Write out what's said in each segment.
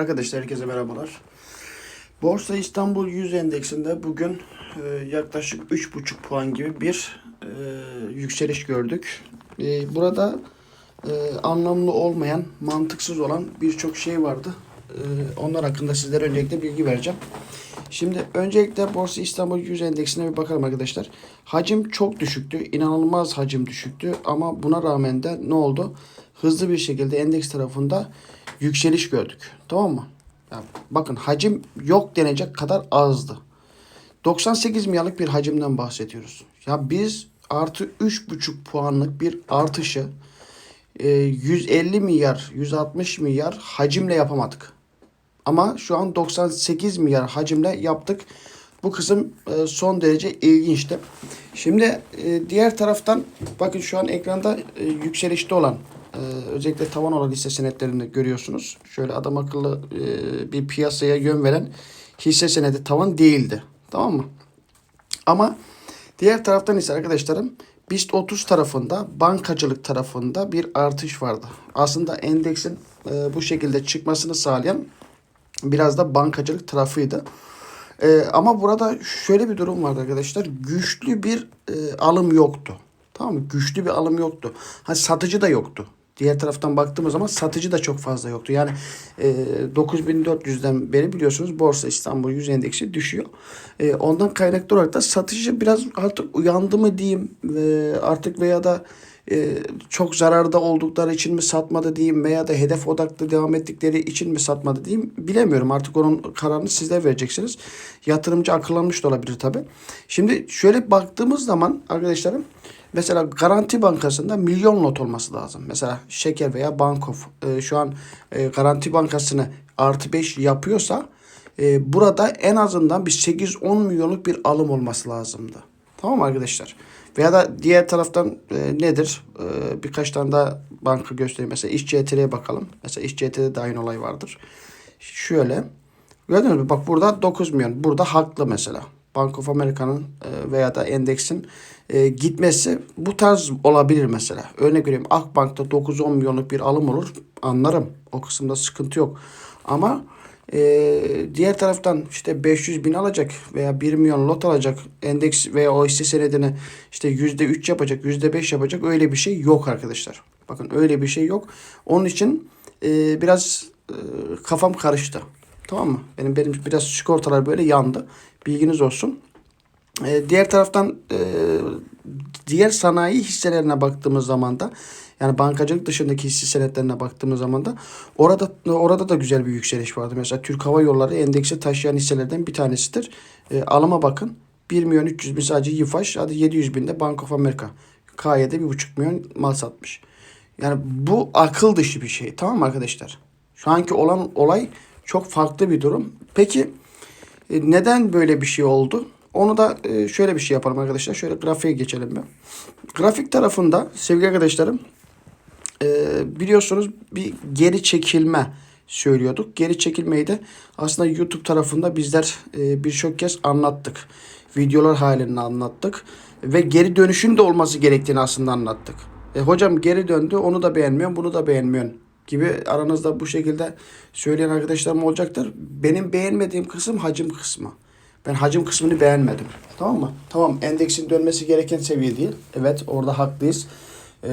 Arkadaşlar herkese merhabalar. Borsa İstanbul 100 endeksinde bugün e, yaklaşık 3,5 puan gibi bir e, yükseliş gördük. E, burada e, anlamlı olmayan, mantıksız olan birçok şey vardı. Onlar hakkında sizlere öncelikle bilgi vereceğim. Şimdi öncelikle Borsa İstanbul 100 endeksine bir bakalım arkadaşlar. Hacim çok düşüktü. inanılmaz hacim düşüktü. Ama buna rağmen de ne oldu? Hızlı bir şekilde endeks tarafında yükseliş gördük. Tamam mı? Ya bakın hacim yok denecek kadar azdı. 98 milyarlık bir hacimden bahsediyoruz. Ya biz artı 3,5 puanlık bir artışı e, 150 milyar, 160 milyar hacimle yapamadık. Ama şu an 98 milyar hacimle yaptık. Bu kısım e, son derece ilginçti. Şimdi e, diğer taraftan bakın şu an ekranda e, yükselişte olan e, özellikle tavan olan hisse senetlerini görüyorsunuz. Şöyle adam akıllı e, bir piyasaya yön veren hisse senedi tavan değildi. Tamam mı? Ama diğer taraftan ise arkadaşlarım BIST 30 tarafında bankacılık tarafında bir artış vardı. Aslında endeksin e, bu şekilde çıkmasını sağlayan biraz da bankacılık tarafıydı. Ee, ama burada şöyle bir durum vardı arkadaşlar. Güçlü bir e, alım yoktu. Tamam mı? Güçlü bir alım yoktu. Ha satıcı da yoktu. Diğer taraftan baktığımız zaman satıcı da çok fazla yoktu. Yani e, 9400'den beri biliyorsunuz Borsa İstanbul 100 endeksi düşüyor. E, ondan kaynaklı olarak da satıcı biraz artık uyandı mı diyeyim e, artık veya da çok zararda oldukları için mi satmadı diyeyim veya da hedef odaklı devam ettikleri için mi satmadı diyeyim bilemiyorum. Artık onun kararını sizler vereceksiniz. Yatırımcı akıllanmış da olabilir tabi. Şimdi şöyle baktığımız zaman arkadaşlarım mesela Garanti Bankası'nda milyon lot olması lazım. Mesela Şeker veya Bankof e, şu an e, Garanti Bankası'nı artı 5 yapıyorsa e, burada en azından bir 8-10 milyonluk bir alım olması lazımdı. Tamam arkadaşlar? Veya da diğer taraftan e, nedir? E, birkaç tane daha banka göstereyim. Mesela İş CTR'ye bakalım. Mesela İş CTR'de de aynı olay vardır. Şöyle. Gördünüz mü? Bak burada 9 milyon. Burada haklı mesela. Bank of America'nın e, veya da endeksin e, gitmesi bu tarz olabilir mesela. Örnek vereyim Akbank'ta 9-10 milyonluk bir alım olur. Anlarım. O kısımda sıkıntı yok. Ama ee, diğer taraftan işte 500 bin alacak veya 1 milyon lot alacak endeks veya o hisse senedini işte yüzde üç yapacak yüzde beş yapacak öyle bir şey yok arkadaşlar. Bakın öyle bir şey yok. Onun için e, biraz e, kafam karıştı. Tamam mı? Benim benim biraz sigortalar böyle yandı. Bilginiz olsun. E, diğer taraftan e, diğer sanayi hisselerine baktığımız zaman da yani bankacılık dışındaki hisse senetlerine baktığımız zaman da orada orada da güzel bir yükseliş vardı. Mesela Türk Hava Yolları endeksi taşıyan hisselerden bir tanesidir. E, alıma bakın. 1 milyon 300 bin sadece YİFAŞ. Hadi 700 bin de Bank of America. K'ye de 1,5 milyon mal satmış. Yani bu akıl dışı bir şey. Tamam mı arkadaşlar? Şu anki olan olay çok farklı bir durum. Peki e, neden böyle bir şey oldu? Onu da e, şöyle bir şey yapalım arkadaşlar. Şöyle grafiğe geçelim ben. Grafik tarafında sevgili arkadaşlarım e, biliyorsunuz bir geri çekilme söylüyorduk. Geri çekilmeyi de aslında YouTube tarafında bizler e, birçok kez anlattık. Videolar halinde anlattık. Ve geri dönüşün de olması gerektiğini aslında anlattık. E, hocam geri döndü onu da beğenmiyorum bunu da beğenmiyorsun gibi aranızda bu şekilde söyleyen arkadaşlarım olacaktır. Benim beğenmediğim kısım hacim kısmı. Ben hacim kısmını beğenmedim. Tamam mı? Tamam endeksin dönmesi gereken seviye değil. Evet orada haklıyız. Ee,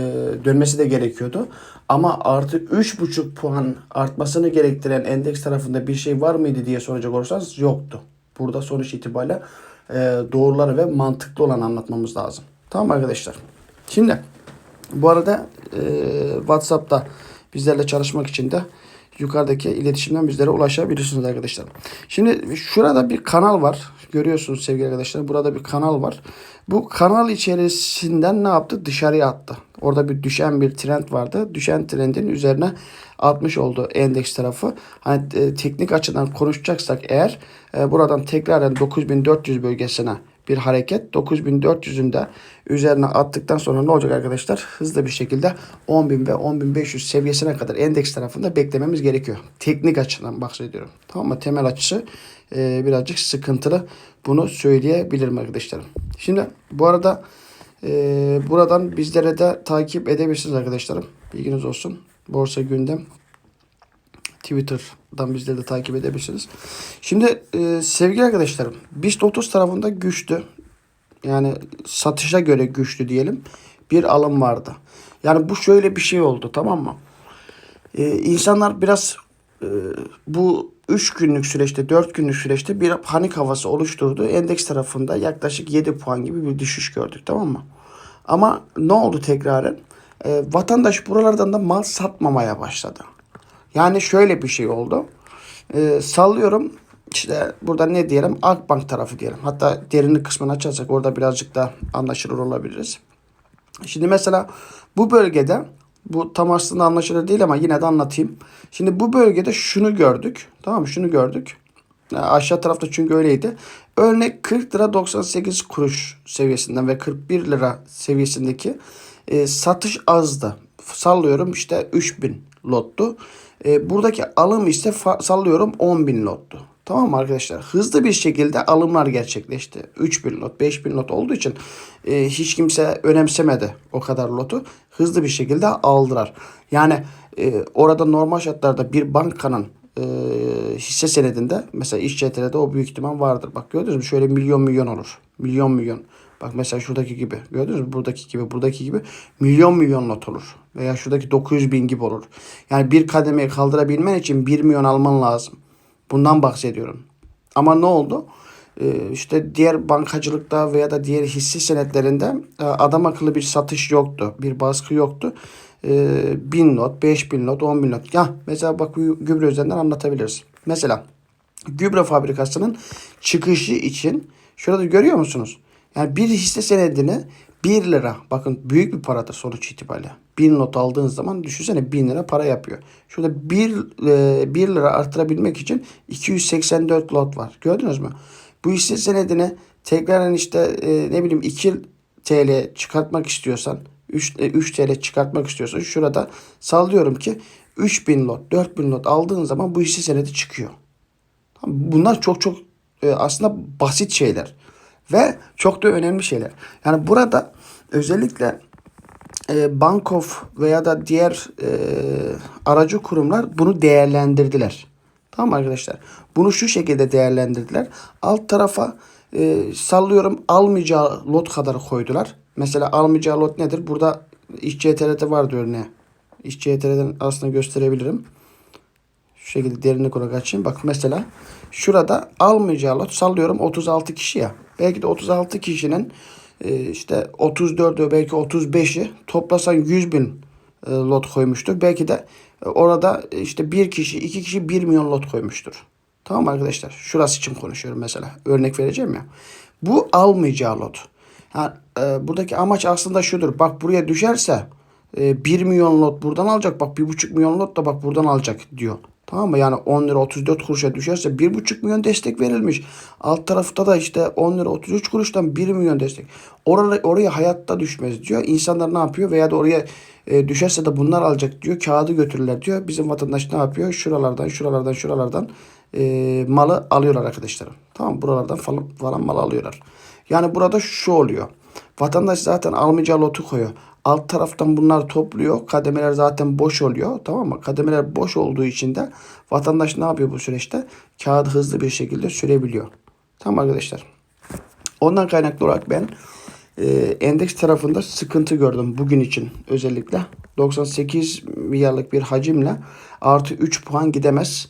dönmesi de gerekiyordu. Ama artı 3,5 puan artmasını gerektiren endeks tarafında bir şey var mıydı diye soracak olursanız yoktu. Burada sonuç itibariyle e, doğruları ve mantıklı olan anlatmamız lazım. Tamam arkadaşlar. Şimdi bu arada e, WhatsApp'ta bizlerle çalışmak için de yukarıdaki iletişimden bizlere ulaşabilirsiniz arkadaşlar. Şimdi şurada bir kanal var. Görüyorsunuz sevgili arkadaşlar. Burada bir kanal var. Bu kanal içerisinden ne yaptı? Dışarıya attı. Orada bir düşen bir trend vardı. Düşen trendin üzerine atmış oldu endeks tarafı. Hani e, teknik açıdan konuşacaksak eğer e, buradan tekrardan 9400 bölgesine bir hareket 9400'ün de üzerine attıktan sonra ne olacak arkadaşlar? Hızlı bir şekilde 10.000 ve 10.500 seviyesine kadar endeks tarafında beklememiz gerekiyor. Teknik açıdan bahsediyorum. Tamam mı? Temel açısı e, birazcık sıkıntılı. Bunu söyleyebilirim arkadaşlarım. Şimdi bu arada e, buradan bizlere de takip edebilirsiniz arkadaşlarım. Bilginiz olsun. Borsa Gündem Twitter'dan bizleri de takip edebilirsiniz. Şimdi e, sevgili arkadaşlarım BIST 30 tarafında güçlü yani satışa göre güçlü diyelim bir alım vardı. Yani bu şöyle bir şey oldu tamam mı? Ee, insanlar biraz e, bu 3 günlük süreçte 4 günlük süreçte bir panik havası oluşturdu. Endeks tarafında yaklaşık 7 puan gibi bir düşüş gördük tamam mı? Ama ne oldu tekraren? Ee, vatandaş buralardan da mal satmamaya başladı. Yani şöyle bir şey oldu. Ee, sallıyorum işte burada ne diyelim Akbank tarafı diyelim. Hatta derinlik kısmını açarsak orada birazcık da anlaşılır olabiliriz. Şimdi mesela bu bölgede bu tam aslında anlaşılır değil ama yine de anlatayım. Şimdi bu bölgede şunu gördük. Tamam mı? Şunu gördük. Aşağı tarafta çünkü öyleydi. Örnek 40 lira 98 kuruş seviyesinden ve 41 lira seviyesindeki e, satış azdı. Sallıyorum işte 3000 lottu. E, buradaki alım fa- sallıyorum 10.000 lottu. Tamam mı arkadaşlar? Hızlı bir şekilde alımlar gerçekleşti. 3000 lot, 5000 lot olduğu için e, hiç kimse önemsemedi o kadar lotu. Hızlı bir şekilde aldılar. Yani e, orada normal şartlarda bir bankanın e, hisse senedinde mesela iş CTR'de o büyük ihtimal vardır. Bak gördünüz mü? Şöyle milyon milyon olur. Milyon milyon. Bak mesela şuradaki gibi. Gördünüz mü? Buradaki gibi, buradaki gibi milyon milyon lot olur. Veya şuradaki 900 bin gibi olur. Yani bir kademeyi kaldırabilmen için 1 milyon alman lazım. Bundan bahsediyorum. Ama ne oldu? Ee, işte diğer bankacılıkta veya da diğer hisse senetlerinde e, adam akıllı bir satış yoktu. Bir baskı yoktu. Ee, 1000 not, 5000 not, 10 bin not. Ya mesela bak gübre üzerinden anlatabiliriz. Mesela gübre fabrikasının çıkışı için şurada görüyor musunuz? Yani bir hisse senedini 1 lira bakın büyük bir paradır sonuç itibariyle. 1000 not aldığınız zaman düşünsene 1000 lira para yapıyor. Şurada 1, e, 1 lira arttırabilmek için 284 lot var. Gördünüz mü? Bu hisse senedini tekrardan işte e, ne bileyim 2 TL çıkartmak istiyorsan 3, e, 3 TL çıkartmak istiyorsan şurada sallıyorum ki 3000 lot 4000 lot aldığın zaman bu hisse senedi çıkıyor. Bunlar çok çok e, aslında basit şeyler ve çok da önemli şeyler. Yani burada özellikle e, Bankof veya da diğer e, aracı kurumlar bunu değerlendirdiler. Tamam arkadaşlar? Bunu şu şekilde değerlendirdiler. Alt tarafa e, sallıyorum almayacağı lot kadar koydular. Mesela almayacağı lot nedir? Burada iş CTR'de vardı örneği. İş CTR'den aslında gösterebilirim. Şu şekilde derinlik olarak açayım. Bak mesela şurada almayacağı lot sallıyorum 36 kişi ya. Belki de 36 kişinin işte 34'ü belki 35'i toplasan 100 bin e, lot koymuştur. Belki de e, orada işte bir kişi, iki kişi 1 milyon lot koymuştur. Tamam arkadaşlar? Şurası için konuşuyorum mesela. Örnek vereceğim ya. Bu almayacağı lot. Yani, e, buradaki amaç aslında şudur. Bak buraya düşerse e, 1 milyon lot buradan alacak. Bak 1,5 milyon lot da bak buradan alacak diyor. Tamam mı? Yani 10 lira 34 kuruşa düşerse 1,5 milyon destek verilmiş. Alt tarafta da işte 10 lira 33 kuruştan 1 milyon destek. Oraya, oraya hayatta düşmez diyor. İnsanlar ne yapıyor? Veya da oraya e, düşerse de bunlar alacak diyor. Kağıdı götürürler diyor. Bizim vatandaş ne yapıyor? Şuralardan, şuralardan, şuralardan e, malı alıyorlar arkadaşlarım. Tamam Buralardan falan, falan mal alıyorlar. Yani burada şu oluyor. Vatandaş zaten almayacağı lotu koyuyor. Alt taraftan bunlar topluyor. Kademeler zaten boş oluyor. Tamam mı? Kademeler boş olduğu için de vatandaş ne yapıyor bu süreçte? Kağıdı hızlı bir şekilde sürebiliyor. Tamam arkadaşlar. Ondan kaynaklı olarak ben e, endeks tarafında sıkıntı gördüm bugün için özellikle. 98 milyarlık bir hacimle artı 3 puan gidemez.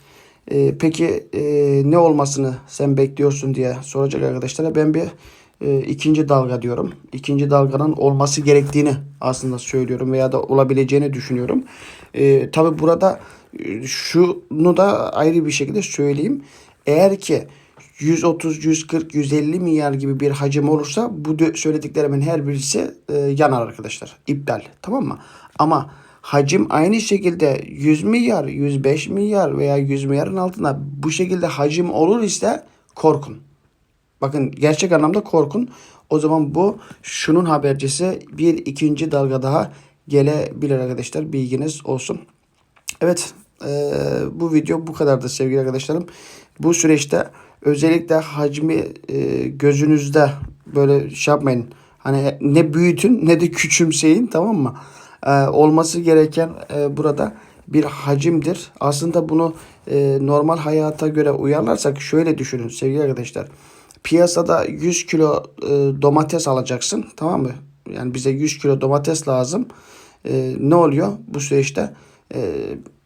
E, peki e, ne olmasını sen bekliyorsun diye soracak arkadaşlara ben bir e, ikinci dalga diyorum. İkinci dalganın olması gerektiğini aslında söylüyorum veya da olabileceğini düşünüyorum. E, Tabi burada e, şunu da ayrı bir şekilde söyleyeyim. Eğer ki 130, 140, 150 milyar gibi bir hacim olursa bu söylediklerimin her birisi e, yanar arkadaşlar. İptal. Tamam mı? Ama hacim aynı şekilde 100 milyar, 105 milyar veya 100 milyarın altında bu şekilde hacim olur ise korkun. Bakın gerçek anlamda korkun. O zaman bu şunun habercisi bir ikinci dalga daha gelebilir arkadaşlar. Bilginiz olsun. Evet e, bu video bu kadardı sevgili arkadaşlarım. Bu süreçte özellikle hacmi e, gözünüzde böyle şey yapmayın. Hani ne büyütün ne de küçümseyin tamam mı? E, olması gereken e, burada bir hacimdir. Aslında bunu e, normal hayata göre uyarlarsak şöyle düşünün sevgili arkadaşlar. Piyasada 100 kilo e, domates alacaksın tamam mı? Yani bize 100 kilo domates lazım. E, ne oluyor bu süreçte? E,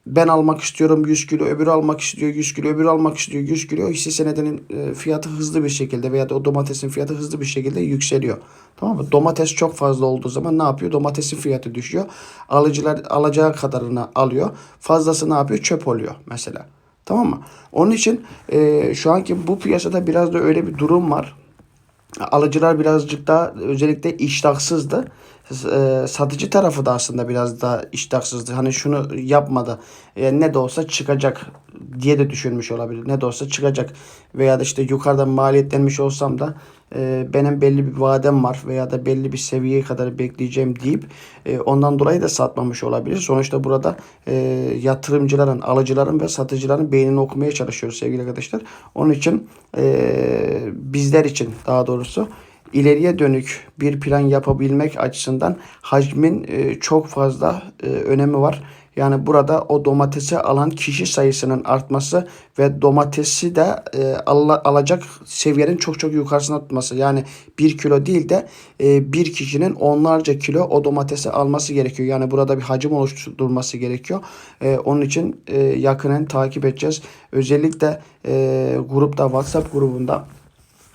ben almak istiyorum 100 kilo, öbürü almak istiyor 100 kilo, öbürü almak istiyor 100 kilo. Hisse senedinin e, fiyatı hızlı bir şekilde veya da o domatesin fiyatı hızlı bir şekilde yükseliyor. Tamam mı? Domates çok fazla olduğu zaman ne yapıyor? Domatesin fiyatı düşüyor. Alıcılar alacağı kadarını alıyor. Fazlası ne yapıyor? Çöp oluyor mesela. Tamam mı? Onun için e, şu anki bu piyasada biraz da öyle bir durum var. Alıcılar birazcık daha özellikle iştahsızdı. E, satıcı tarafı da aslında biraz daha iştahsızdı. Hani şunu yapmadı. E, ne de olsa çıkacak diye de düşünmüş olabilir. Ne de olsa çıkacak. Veya da işte yukarıdan maliyetlenmiş olsam da e, benim belli bir vadem var veya da belli bir seviyeye kadar bekleyeceğim deyip e, ondan dolayı da satmamış olabilir. Sonuçta burada yatırımcıların, alıcıların ve satıcıların beynini okumaya çalışıyoruz sevgili arkadaşlar. Onun için bizler için daha doğrusu ileriye dönük bir plan yapabilmek açısından hacmin e, çok fazla e, önemi var. Yani burada o domatesi alan kişi sayısının artması ve domatesi de e, al- alacak seviyenin çok çok yukarısına tutması. Yani bir kilo değil de e, bir kişinin onlarca kilo o domatesi alması gerekiyor. Yani burada bir hacim oluşturulması gerekiyor. E, onun için e, yakinen takip edeceğiz. Özellikle e, grupta WhatsApp grubunda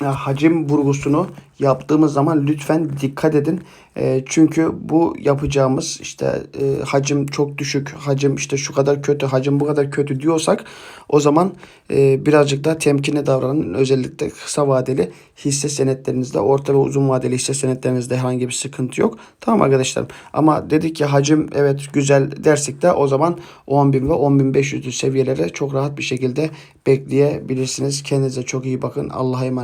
hacim vurgusunu yaptığımız zaman lütfen dikkat edin. E, çünkü bu yapacağımız işte e, hacim çok düşük, hacim işte şu kadar kötü, hacim bu kadar kötü diyorsak o zaman e, birazcık daha temkinli davranın. Özellikle kısa vadeli hisse senetlerinizde, orta ve uzun vadeli hisse senetlerinizde herhangi bir sıkıntı yok. Tamam arkadaşlar. Ama dedik ki hacim evet güzel dersek de o zaman 10.000 ve 10.500 seviyelere çok rahat bir şekilde bekleyebilirsiniz. Kendinize çok iyi bakın. Allah'a emanet